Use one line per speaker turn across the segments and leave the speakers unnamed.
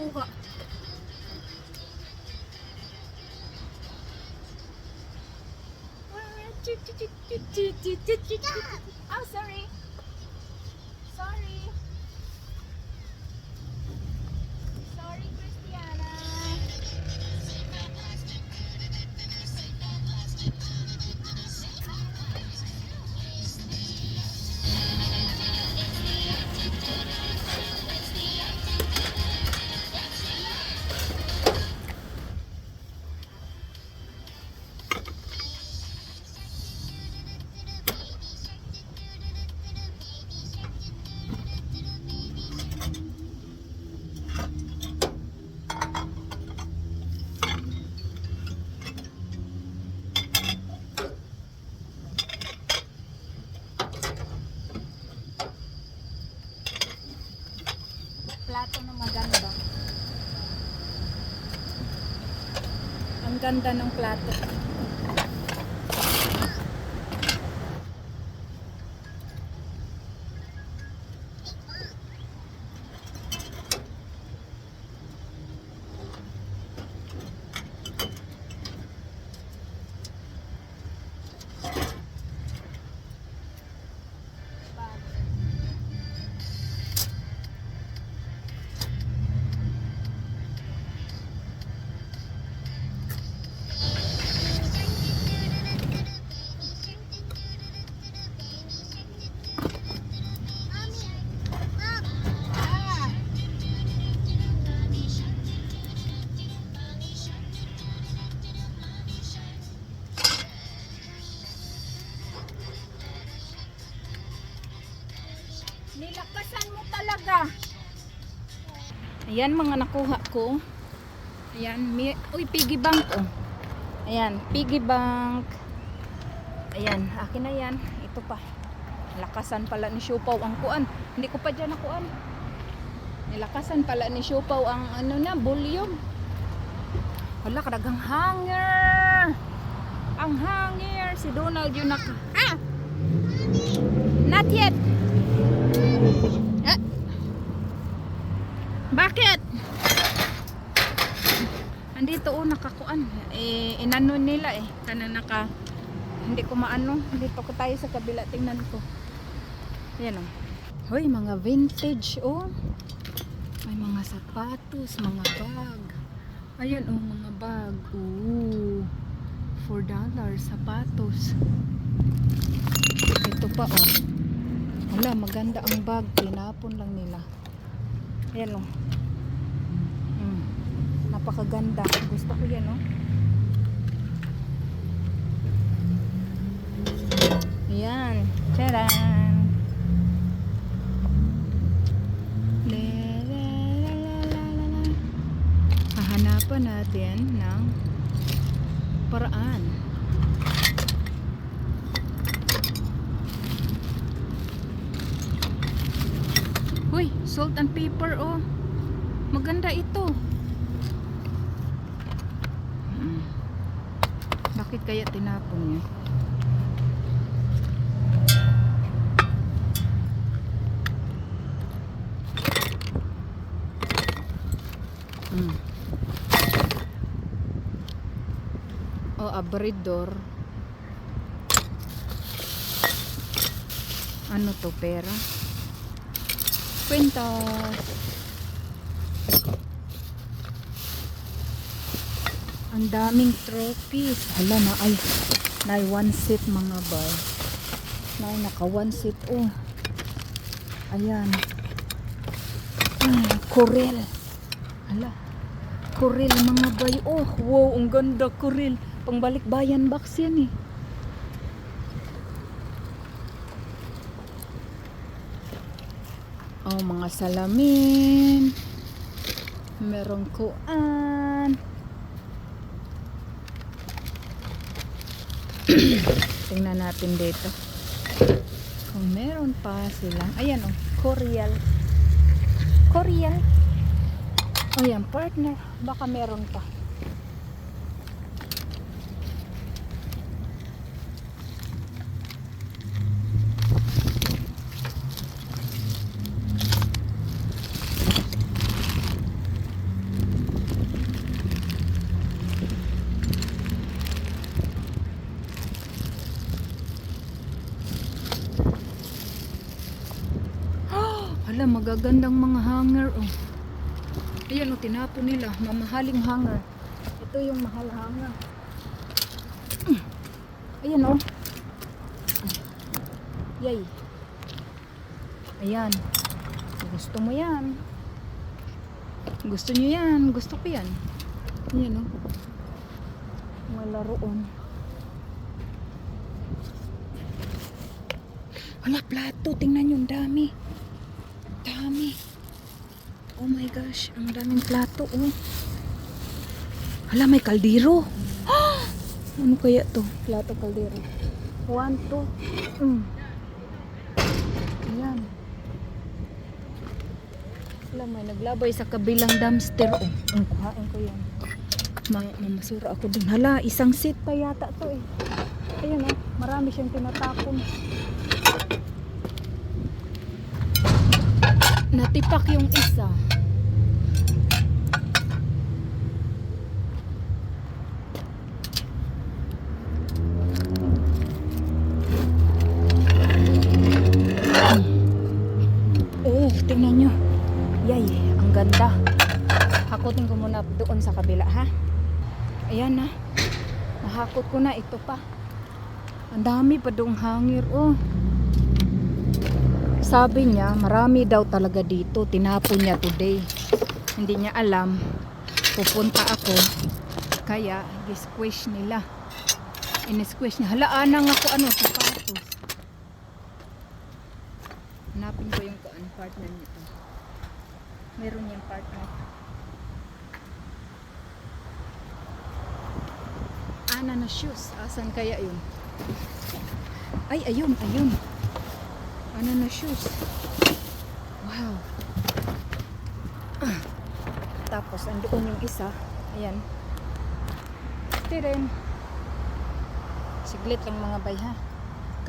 nakuha. Oh, sorry. Sorry. Plato na maganda. Ang ganda ng plato. Ayan mga nakuha ko. Ayan, mi uy piggy bank oh. Ayan, piggy bank. Ayan, akin na yan. Ito pa. Lakasan pala ni Siopaw ang kuan. Hindi ko pa dyan nakuan. Nilakasan pala ni Siopaw ang ano na, volume. Wala, kadagang hanger. Ang hanger. Si Donald yung naka... Ah! Not yet. Ah. Bakit? Andito oh, nakakuan. Eh, nila eh. Kana naka... Hindi ko maano. Dito ko tayo sa kabila. Tingnan ko. Yan oh. Hoy, mga vintage oh. May mga sapatos, mga bag. Ayan oh, mga bag. Ooh. $4 dollars sapatos. Ito pa oh. Wala, maganda ang bag. Tinapon lang nila. Ayan oh. Mm. Napakaganda. Gusto ko yan oh. Ayan. Charan! La, la, la, la, la, la, la. Hahanapan natin ng paraan. Uy, salt and pepper oh. Maganda ito. Mm. Bakit kaya tinapon niya? Mm. Oh, abridor. Ano to, pera? Kwintas. Ang daming trophies. Hala na ay. Na one seat mga bar. Na naka one seat oh. Ayan. Ay, Corel. Hala. Corel mga bay. Oh, wow, ang ganda Corel. Pangbalik bayan box yan eh. Oh, mga salamin. Merong kuan. Tingnan natin dito. Kung meron pa sila. Ayan oh, Koreal. Koreal. Oh yan, partner. Baka meron pa. Hala, magagandang mga hanger oh. Ayan oh, tinapon nila. Mamahaling hanger. Ito yung mahal hanger. Ayan oh. Yay. Ayan. Gusto mo yan. Gusto nyo yan. Gusto ko yan. Ayan oh. Malaroon. Wala, plato. Tingnan yung dami. Dami. Oh my gosh. Ang daming plato, oh. Hala, may kaldero. ano kaya to? Plato kaldero. One, two. Mm. Ayan. Wala, may naglabay sa kabilang dumpster. Oh, ang kuhain ko yan. Ma mamasura ako dun. Hala, isang seat pa yata to eh. Ayan oh, marami siyang tinatapon. Natipak yung isa. Oh, tingnan nyo. Yay, ang ganda. Hakutin ko muna doon sa kabila, ha? Ayan na. Nahakot ko na. Ito pa. Ang dami pa dong hangir, oh. Sabi niya, marami daw talaga dito. Tinapon niya today. Hindi niya alam. Pupunta ako. Kaya, gisquish nila. Inisquish niya. Halaan nga ako ano, sapatos. Hanapin ko yung kuan partner nito. Meron niyang partner. Ana na shoes. Asan kaya yun? Ay, ayun, ayun. Ano na shoes? Wow. Tapos, andoon yung isa. Ayan. Ito rin. Siglit lang mga bay ha.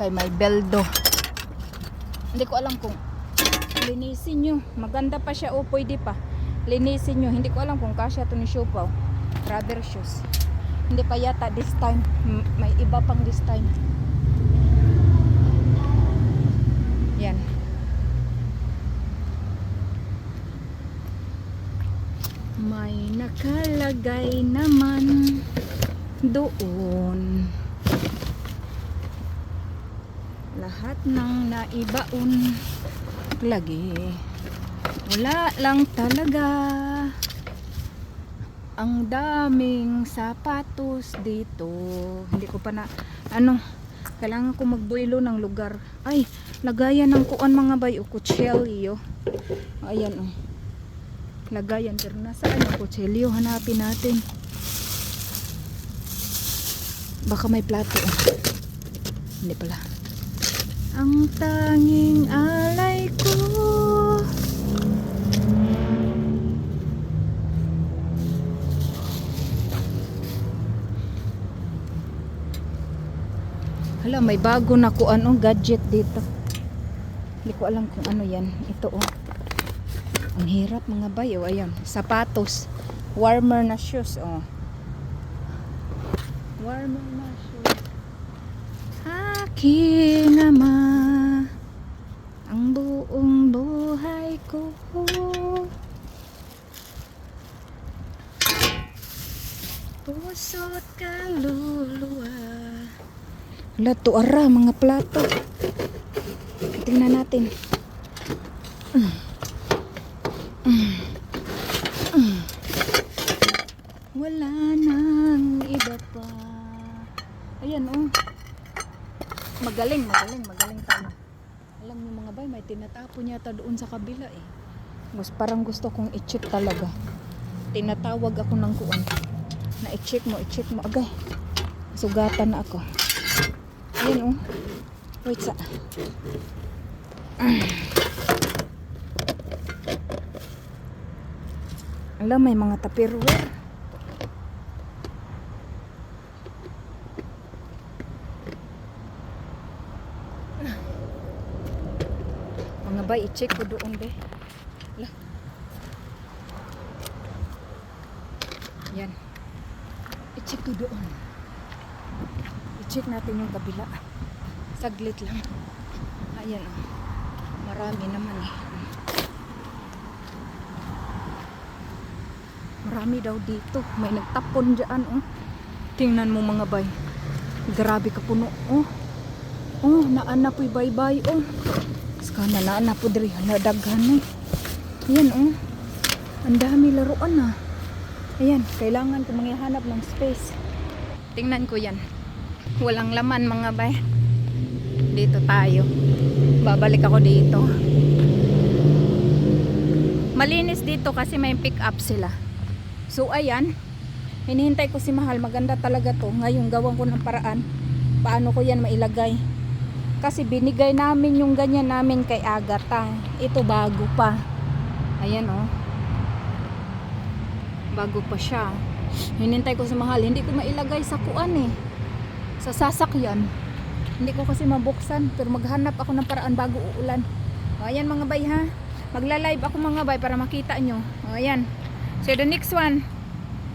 Kay may beldo. Hindi ko alam kung linisin nyo. Maganda pa siya o pwede pa. Linisin nyo. Hindi ko alam kung kasya to ni Siopaw. Rubber shoes. Hindi pa yata this time. May iba pang this time. Yan. May nakalagay naman doon. Lahat ng naibaon lagi. Wala lang talaga. Ang daming sapatos dito. Hindi ko pa na ano, kailangan ko magbuelo ng lugar. Ay, lagayan ng kuan mga bay o kutsilyo. Ayan oh. Lagayan pero nasaan yung kutsilyo? Hanapin natin. Baka may plato. oh. Hindi pala. Ang tanging alay ko. Hala, may bago na ko ano gadget dito. Hindi ko alam kung ano yan. Ito oh. Ang hirap mga bay. Oh, ayan. Sapatos. Warmer na shoes. Oh. Warmer na shoes. Aking ama. Ang buong buhay ko. Puso't kaluluwa. Wala to ara mga plato. Tingnan natin. Mm. Mm. Wala nang iba pa. Ayan oh. Magaling, magaling, magaling tayo. Alam niyo mga bay, may tinatapon yata doon sa kabila eh. Mas parang gusto kong i-check talaga. Tinatawag ako ng kuwan. Na i-check mo, i-check mo. Agay. Sugatan na ako. Ayan oh. Wait sa. Alam, may mga tupperware. ba i-check ko doon be. Ala. yan. I-check ko doon. I-check natin yung kabila. Saglit lang. Ayan oh. marami naman eh. Marami daw dito. May nagtapon dyan oh. tingnan mo mga bay. Grabe ka puno oh. Oh naanapoy baybay oh. Skana naana po diri, nadaghan, eh. Ayan, oh. Ang dami laruan, ah. Ayan, kailangan ko mangyahanap ng space. Tingnan ko yan. Walang laman, mga bay. Dito tayo. Babalik ako dito. Malinis dito kasi may pick up sila. So ayan, hinihintay ko si Mahal. Maganda talaga to. Ngayon gawan ko ng paraan. Paano ko yan mailagay? Kasi binigay namin yung ganyan namin kay Agatha. Ito bago pa. Ayan oh. Bago pa siya. Hinintay ko si Mahal. Hindi ko mailagay sa kuan eh. Sa sasakyan. Hindi ko kasi mabuksan. Pero maghanap ako ng paraan bago uulan. O, ayan mga bay ha. Magla-live ako mga bay para makita nyo. O, ayan. So the next one.